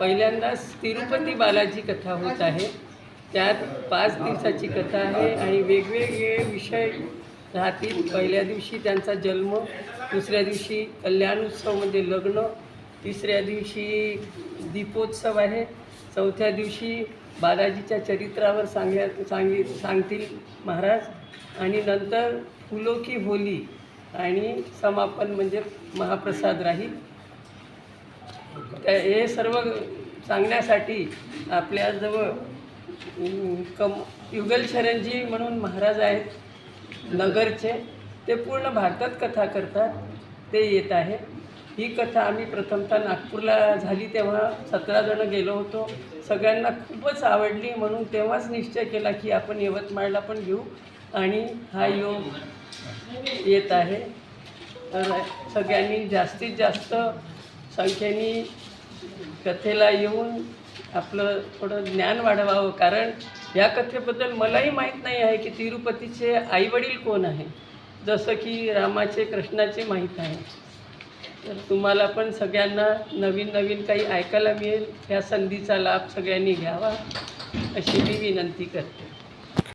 पहिल्यांदाच तिरुपती बालाजी कथा होत आहे. त्यात पाच दिवसाची कथा आहे आणि वेगवेगळे विषय राहतील. पहिल्या दिवशी त्यांचा जन्म दुसऱ्या दिवशी कल्याण उत्सवमध्ये लग्न तिसऱ्या दिवशी दीपोत्सव आहे. चौथ्या दिवशी बालाजीच्या चरित्रावर सांगण्या सांगी सांगतील महाराज. आणि नंतर फुलो की होली आणि समापन म्हणजे महाप्रसाद राहील. त्या- हे सर्व सांगण्यासाठी आपल्याजवळ कम युगल शरणजी म्हणून महाराज आहेत नगरचे ते पूर्ण भारतात कथा करतात ते येत आहे. ही कथा आम्ही प्रथमतः नागपूरला झाली तेव्हा सतरा जणं गेलो होतो. सगळ्यांना खूपच आवडली म्हणून तेव्हाच निश्चय केला की आपण यवतमाळला पण घेऊ आणि हा योग येत आहे. तर सगळ्यांनी जास्तीत जास्त संख्येने कथेला येऊन आपलं थोडं ज्ञान वाढवावं. कारण या कथेबद्दल मलाही माहीत नाही आहे की तिरुपतीचे आईवडील कोण आहे. जसं की रामाचे कृष्णाचे माहीत आहे. तर तुम्हाला पण सगळ्यांना नवीन नवीन काही ऐकायला मिळेल. ह्या संधीचा लाभ सगळ्यांनी घ्यावा अशी मी विनंती करते.